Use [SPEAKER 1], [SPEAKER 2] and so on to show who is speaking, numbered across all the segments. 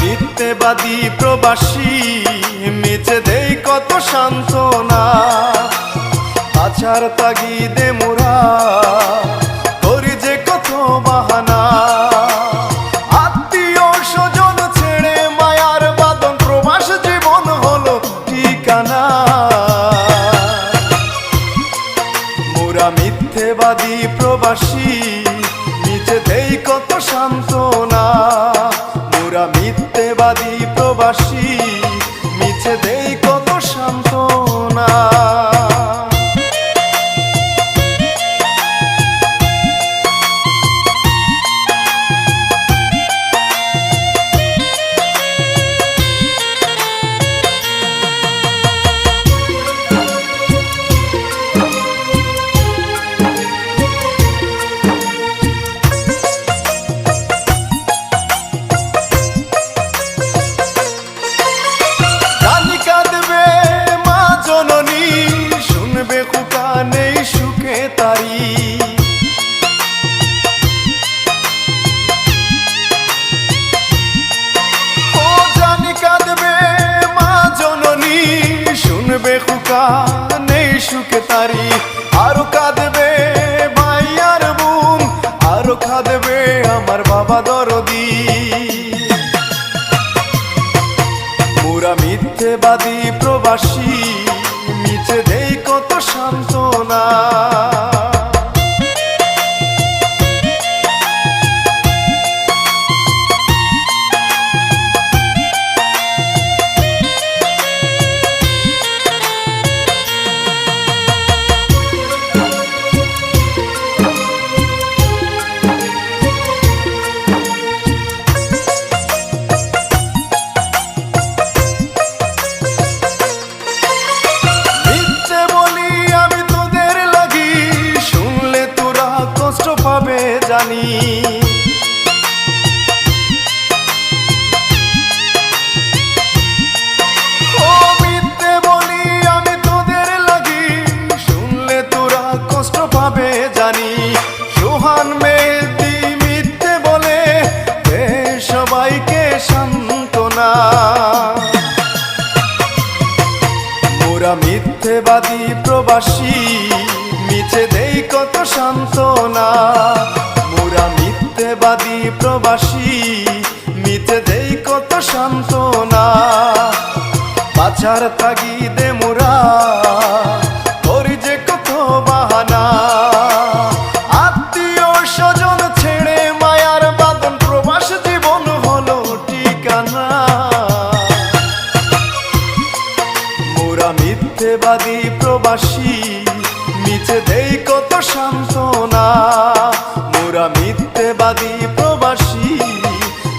[SPEAKER 1] মিথ্যেবাদী প্রবাসী মিছে দেই কত সান্ত্বনা। আছার তাগিদে মোরা করি যে কত বাহানা। আত্মীয় স্বজন ছেড়ে মায়ার বাদন প্রবাস জীবন হলো ঠিকানা। মোরা মিথ্যেবাদী প্রবাসী নিচে দেই কত সান্ত্বনা। প্রবাসী মিছে দেই কত সান্ত্বনা। মিথ্যেবাদী প্রবাসী। মোরা মিথ্যেবাদী প্রবাসী, মিছে দেই কত সান্ত্বনা। মোরা মিথ্যেবাদী প্রবাসী, মিছে দেই কত সান্ত্বনা। বাছার তাগিদে মিথ্যেবাদী প্রবাসী মিছে দেই কত সান্ত্বনা। মোরা মিথ্যেবাদী প্রবাসী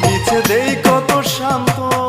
[SPEAKER 1] মিছে দেই কত সান্ত্বনা।